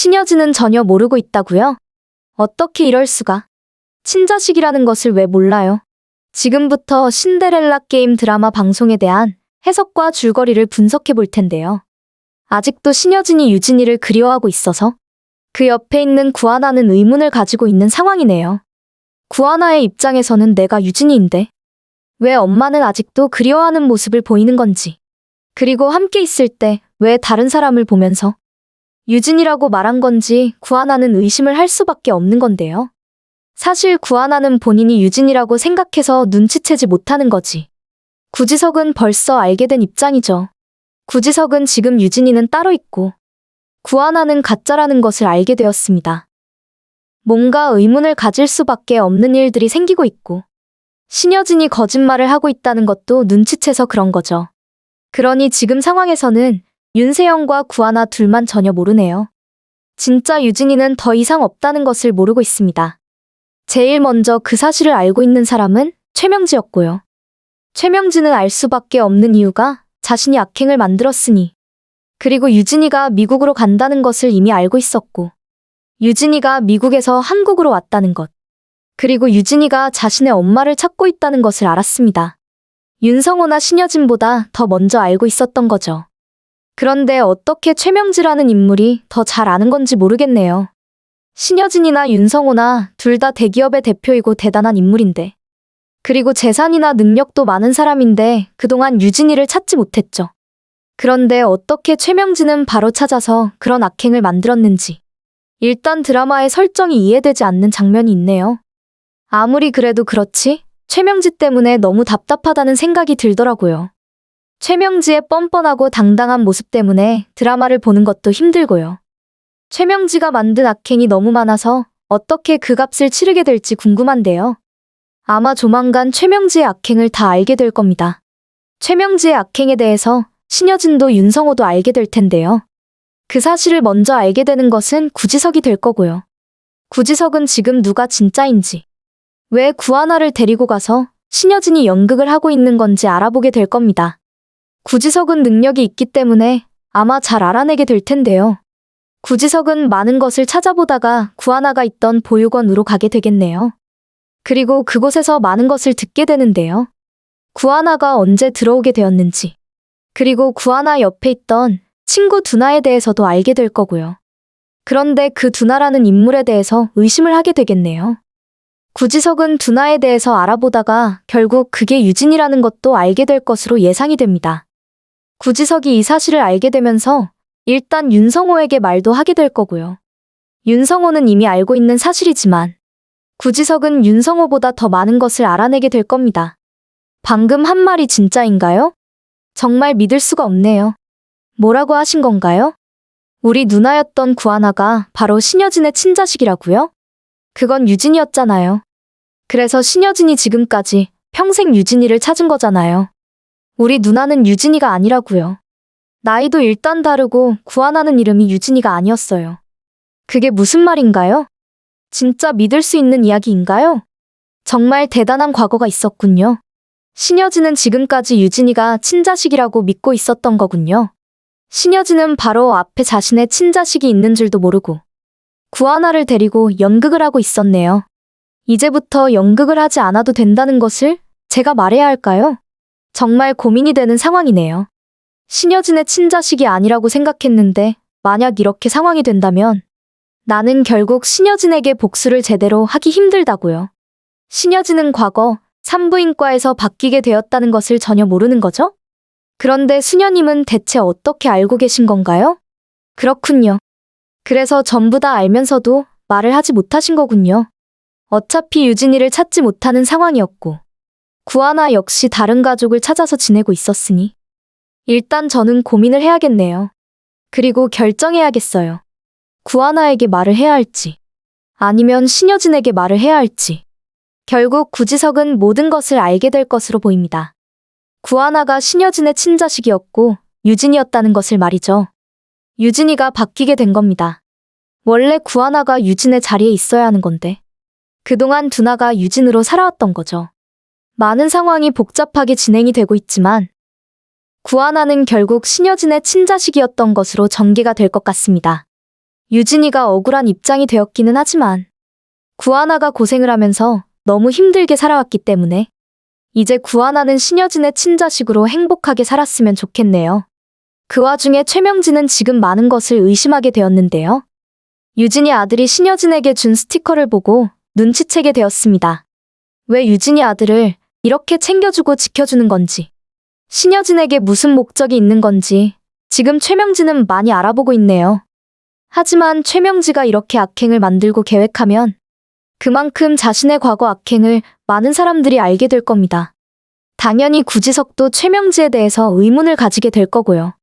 신여진은 전혀 모르고 있다고요? 어떻게 이럴 수가? 친자식이라는 것을 왜 몰라요? 지금부터 신데렐라 게임 드라마 방송에 대한 해석과 줄거리를 분석해 볼 텐데요. 아직도 신여진이 유진이를 그리워하고 있어서 그 옆에 있는 구하나는 의문을 가지고 있는 상황이네요. 구하나의 입장에서는 내가 유진이인데 왜 엄마는 아직도 그리워하는 모습을 보이는 건지 그리고 함께 있을 때 왜 다른 사람을 보면서 유진이라고 말한 건지 구하나는 의심을 할 수밖에 없는 건데요. 사실 구하나는 본인이 유진이라고 생각해서 눈치채지 못하는 거지. 구지석은 벌써 알게 된 입장이죠. 구지석은 지금 유진이는 따로 있고 구하나는 가짜라는 것을 알게 되었습니다. 뭔가 의문을 가질 수밖에 없는 일들이 생기고 있고 신여진이 거짓말을 하고 있다는 것도 눈치채서 그런 거죠. 그러니 지금 상황에서는 윤세영과 구하나 둘만 전혀 모르네요. 진짜 유진이는 더 이상 없다는 것을 모르고 있습니다. 제일 먼저 그 사실을 알고 있는 사람은 최명지였고요. 최명지는 알 수밖에 없는 이유가 자신이 악행을 만들었으니, 그리고 유진이가 미국으로 간다는 것을 이미 알고 있었고, 유진이가 미국에서 한국으로 왔다는 것, 그리고 유진이가 자신의 엄마를 찾고 있다는 것을 알았습니다. 윤성호나 신여진보다 더 먼저 알고 있었던 거죠. 그런데 어떻게 최명지라는 인물이 더 잘 아는 건지 모르겠네요. 신여진이나 윤성호나 둘 다 대기업의 대표이고 대단한 인물인데. 그리고 재산이나 능력도 많은 사람인데 그동안 유진이를 찾지 못했죠. 그런데 어떻게 최명진은 바로 찾아서 그런 악행을 만들었는지. 일단 드라마의 설정이 이해되지 않는 장면이 있네요. 아무리 그래도 그렇지, 최명지 때문에 너무 답답하다는 생각이 들더라고요. 최명지의 뻔뻔하고 당당한 모습 때문에 드라마를 보는 것도 힘들고요. 최명지가 만든 악행이 너무 많아서 어떻게 그 값을 치르게 될지 궁금한데요. 아마 조만간 최명지의 악행을 다 알게 될 겁니다. 최명지의 악행에 대해서 신여진도 윤성호도 알게 될 텐데요. 그 사실을 먼저 알게 되는 것은 구지석이 될 거고요. 구지석은 지금 누가 진짜인지, 왜 구하나를 데리고 가서 신여진이 연극을 하고 있는 건지 알아보게 될 겁니다. 구지석은 능력이 있기 때문에 아마 잘 알아내게 될 텐데요. 구지석은 많은 것을 찾아보다가 구하나가 있던 보육원으로 가게 되겠네요. 그리고 그곳에서 많은 것을 듣게 되는데요. 구하나가 언제 들어오게 되었는지, 그리고 구하나 옆에 있던 친구 두나에 대해서도 알게 될 거고요. 그런데 그 두나라는 인물에 대해서 의심을 하게 되겠네요. 구지석은 두나에 대해서 알아보다가 결국 그게 유진이라는 것도 알게 될 것으로 예상이 됩니다. 구지석이 이 사실을 알게 되면서 일단 윤성호에게 말도 하게 될 거고요. 윤성호는 이미 알고 있는 사실이지만 구지석은 윤성호보다 더 많은 것을 알아내게 될 겁니다. 방금 한 말이 진짜인가요? 정말 믿을 수가 없네요. 뭐라고 하신 건가요? 우리 누나였던 구하나가 바로 신여진의 친자식이라고요? 그건 유진이었잖아요. 그래서 신여진이 지금까지 평생 유진이를 찾은 거잖아요. 우리 누나는 유진이가 아니라고요. 나이도 일단 다르고 구하나는 이름이 유진이가 아니었어요. 그게 무슨 말인가요? 진짜 믿을 수 있는 이야기인가요? 정말 대단한 과거가 있었군요. 신여진은 지금까지 유진이가 친자식이라고 믿고 있었던 거군요. 신여진은 바로 앞에 자신의 친자식이 있는 줄도 모르고 구하나를 데리고 연극을 하고 있었네요. 이제부터 연극을 하지 않아도 된다는 것을 제가 말해야 할까요? 정말 고민이 되는 상황이네요. 신여진의 친자식이 아니라고 생각했는데 만약 이렇게 상황이 된다면 나는 결국 신여진에게 복수를 제대로 하기 힘들다고요. 신여진은 과거 산부인과에서 바뀌게 되었다는 것을 전혀 모르는 거죠? 그런데 수녀님은 대체 어떻게 알고 계신 건가요? 그렇군요. 그래서 전부 다 알면서도 말을 하지 못하신 거군요. 어차피 유진이를 찾지 못하는 상황이었고, 구하나 역시 다른 가족을 찾아서 지내고 있었으니, 일단 저는 고민을 해야겠네요. 그리고 결정해야겠어요. 구하나에게 말을 해야 할지, 아니면 신여진에게 말을 해야 할지. 결국 구지석은 모든 것을 알게 될 것으로 보입니다. 구하나가 신여진의 친자식이었고 유진이었다는 것을 말이죠. 유진이가 바뀌게 된 겁니다. 원래 구하나가 유진의 자리에 있어야 하는 건데. 그동안 두나가 유진으로 살아왔던 거죠. 많은 상황이 복잡하게 진행이 되고 있지만 구하나는 결국 신여진의 친자식이었던 것으로 전개가 될 것 같습니다. 유진이가 억울한 입장이 되었기는 하지만 구하나가 고생을 하면서 너무 힘들게 살아왔기 때문에 이제 구하나는 신여진의 친자식으로 행복하게 살았으면 좋겠네요. 그 와중에 최명진은 지금 많은 것을 의심하게 되었는데요. 유진이 아들이 신여진에게 준 스티커를 보고 눈치채게 되었습니다. 왜 유진이 아들을 이렇게 챙겨주고 지켜주는 건지, 신여진에게 무슨 목적이 있는 건지 지금 최명진은 많이 알아보고 있네요. 하지만 최명지가 이렇게 악행을 만들고 계획하면 그만큼 자신의 과거 악행을 많은 사람들이 알게 될 겁니다. 당연히 구지석도 최명지에 대해서 의문을 가지게 될 거고요.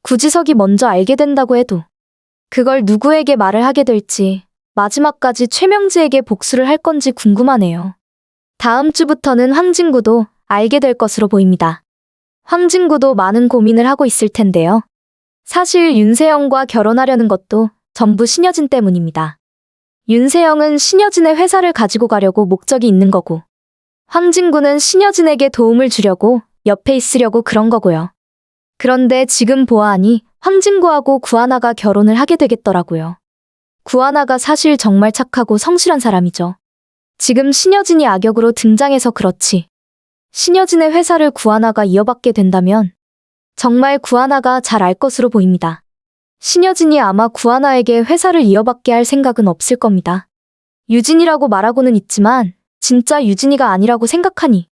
구지석이 먼저 알게 된다고 해도 그걸 누구에게 말을 하게 될지 마지막까지 최명지에게 복수를 할 건지 궁금하네요. 다음 주부터는 황진구도 알게 될 것으로 보입니다. 황진구도 많은 고민을 하고 있을 텐데요. 사실 윤세영과 결혼하려는 것도 전부 신여진 때문입니다. 윤세영은 신여진의 회사를 가지고 가려고 목적이 있는 거고, 황진구는 신여진에게 도움을 주려고 옆에 있으려고 그런 거고요. 그런데 지금 보아하니 황진구하고 구하나가 결혼을 하게 되겠더라고요. 구하나가 사실 정말 착하고 성실한 사람이죠. 지금 신여진이 악역으로 등장해서 그렇지. 신여진의 회사를 구하나가 이어받게 된다면 정말 구하나가 잘 알 것으로 보입니다. 신여진이 아마 구하나에게 회사를 이어받게 할 생각은 없을 겁니다. 유진이라고 말하고는 있지만 진짜 유진이가 아니라고 생각하니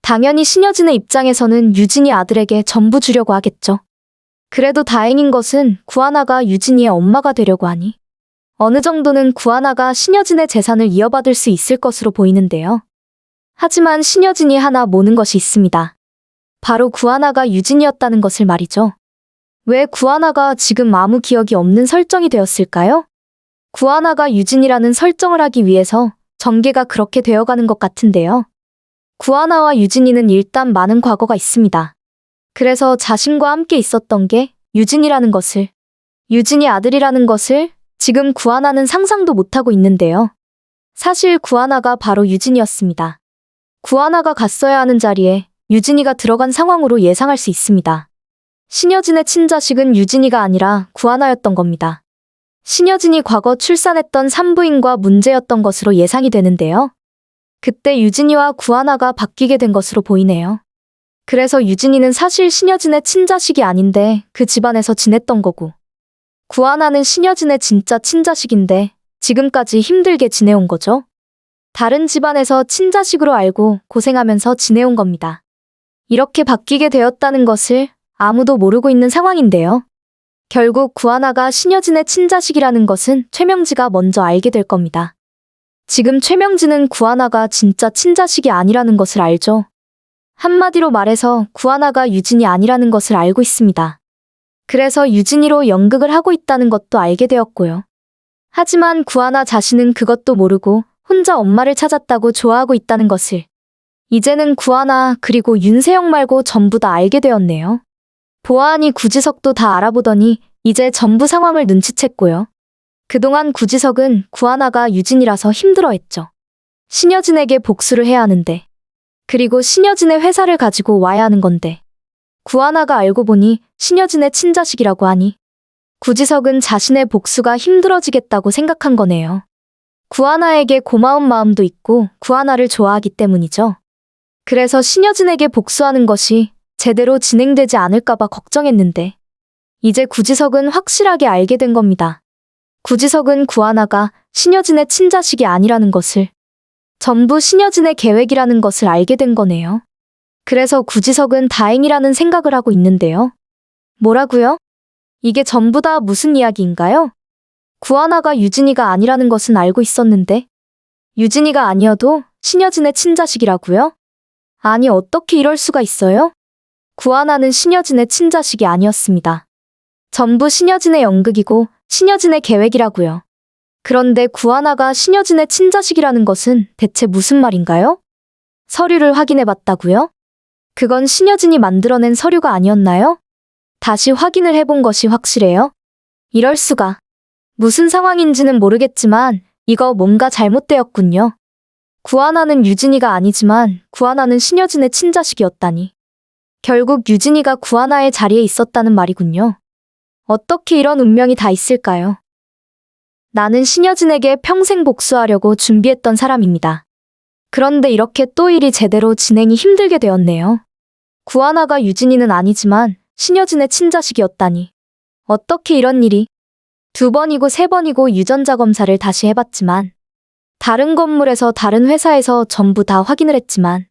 당연히 신여진의 입장에서는 유진이 아들에게 전부 주려고 하겠죠. 그래도 다행인 것은 구하나가 유진이의 엄마가 되려고 하니 어느 정도는 구하나가 신여진의 재산을 이어받을 수 있을 것으로 보이는데요. 하지만 신여진이 하나 모는 것이 있습니다. 바로 구하나가 유진이었다는 것을 말이죠. 왜 구하나가 지금 아무 기억이 없는 설정이 되었을까요? 구하나가 유진이라는 설정을 하기 위해서 전개가 그렇게 되어가는 것 같은데요. 구하나와 유진이는 일단 많은 과거가 있습니다. 그래서 자신과 함께 있었던 게 유진이라는 것을, 유진이 아들이라는 것을 지금 구하나는 상상도 못하고 있는데요. 사실 구하나가 바로 유진이었습니다. 구하나가 갔어야 하는 자리에 유진이가 들어간 상황으로 예상할 수 있습니다. 신여진의 친자식은 유진이가 아니라 구하나였던 겁니다. 신여진이 과거 출산했던 산부인과 문제였던 것으로 예상이 되는데요. 그때 유진이와 구하나가 바뀌게 된 것으로 보이네요. 그래서 유진이는 사실 신여진의 친자식이 아닌데 그 집안에서 지냈던 거고, 구하나는 신여진의 진짜 친자식인데 지금까지 힘들게 지내온 거죠. 다른 집안에서 친자식으로 알고 고생하면서 지내온 겁니다. 이렇게 바뀌게 되었다는 것을 아무도 모르고 있는 상황인데요. 결국 구하나가 신여진의 친자식이라는 것은 최명지가 먼저 알게 될 겁니다. 지금 최명지는 구하나가 진짜 친자식이 아니라는 것을 알죠. 한마디로 말해서 구하나가 유진이 아니라는 것을 알고 있습니다. 그래서 유진이로 연극을 하고 있다는 것도 알게 되었고요. 하지만 구하나 자신은 그것도 모르고 혼자 엄마를 찾았다고 좋아하고 있다는 것을 이제는 구하나 그리고 윤세영 말고 전부 다 알게 되었네요. 보아하니 구지석도 다 알아보더니 이제 전부 상황을 눈치챘고요. 그동안 구지석은 구하나가 유진이라서 힘들어했죠. 신여진에게 복수를 해야 하는데 그리고 신여진의 회사를 가지고 와야 하는 건데 구하나가 알고 보니 신여진의 친자식이라고 하니 구지석은 자신의 복수가 힘들어지겠다고 생각한 거네요. 구하나에게 고마운 마음도 있고 구하나를 좋아하기 때문이죠. 그래서 신여진에게 복수하는 것이 제대로 진행되지 않을까봐 걱정했는데 이제 구지석은 확실하게 알게 된 겁니다. 구지석은 구하나가 신여진의 친자식이 아니라는 것을 전부 신여진의 계획이라는 것을 알게 된 거네요. 그래서 구지석은 다행이라는 생각을 하고 있는데요. 뭐라고요? 이게 전부 다 무슨 이야기인가요? 구하나가 유진이가 아니라는 것은 알고 있었는데 유진이가 아니어도 신여진의 친자식이라고요? 아니 어떻게 이럴 수가 있어요? 구하나는 신여진의 친자식이 아니었습니다. 전부 신여진의 연극이고 신여진의 계획이라고요. 그런데 구하나가 신여진의 친자식이라는 것은 대체 무슨 말인가요? 서류를 확인해 봤다고요? 그건 신여진이 만들어낸 서류가 아니었나요? 다시 확인을 해본 것이 확실해요? 이럴 수가. 무슨 상황인지는 모르겠지만 이거 뭔가 잘못되었군요. 구하나는 유진이가 아니지만 구하나는 신여진의 친자식이었다니. 결국 유진이가 구하나의 자리에 있었다는 말이군요. 어떻게 이런 운명이 다 있을까요? 나는 신여진에게 평생 복수하려고 준비했던 사람입니다. 그런데 이렇게 또 일이 제대로 진행이 힘들게 되었네요. 구하나가 유진이는 아니지만 신여진의 친자식이었다니. 어떻게 이런 일이? 두 번이고 세 번이고 유전자 검사를 다시 해봤지만 다른 건물에서 다른 회사에서 전부 다 확인을 했지만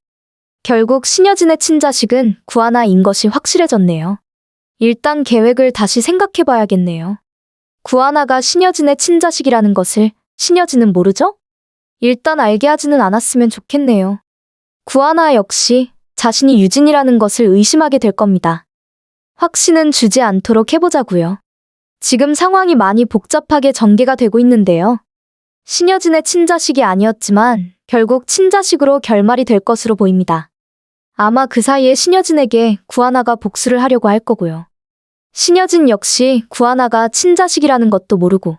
결국 신여진의 친자식은 구하나인 것이 확실해졌네요. 일단 계획을 다시 생각해봐야겠네요. 구하나가 신여진의 친자식이라는 것을 신여진은 모르죠? 일단 알게 하지는 않았으면 좋겠네요. 구하나 역시 자신이 유진이라는 것을 의심하게 될 겁니다. 확신은 주지 않도록 해보자고요. 지금 상황이 많이 복잡하게 전개가 되고 있는데요. 신여진의 친자식이 아니었지만 결국 친자식으로 결말이 될 것으로 보입니다. 아마 그 사이에 신여진에게 구하나가 복수를 하려고 할 거고요. 신여진 역시 구하나가 친자식이라는 것도 모르고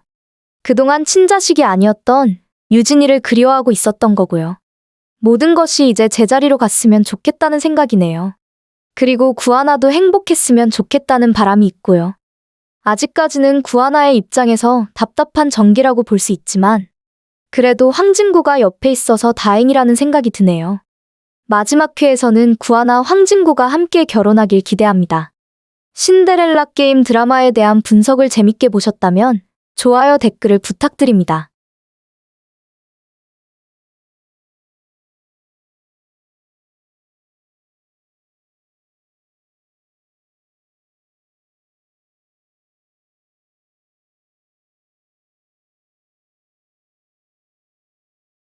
그동안 친자식이 아니었던 유진이를 그리워하고 있었던 거고요. 모든 것이 이제 제자리로 갔으면 좋겠다는 생각이네요. 그리고 구하나도 행복했으면 좋겠다는 바람이 있고요. 아직까지는 구하나의 입장에서 답답한 전기라고 볼 수 있지만 그래도 황진구가 옆에 있어서 다행이라는 생각이 드네요. 마지막 회에서는 구하나 황진구가 함께 결혼하길 기대합니다. 신데렐라 게임 드라마에 대한 분석을 재밌게 보셨다면 좋아요 댓글을 부탁드립니다.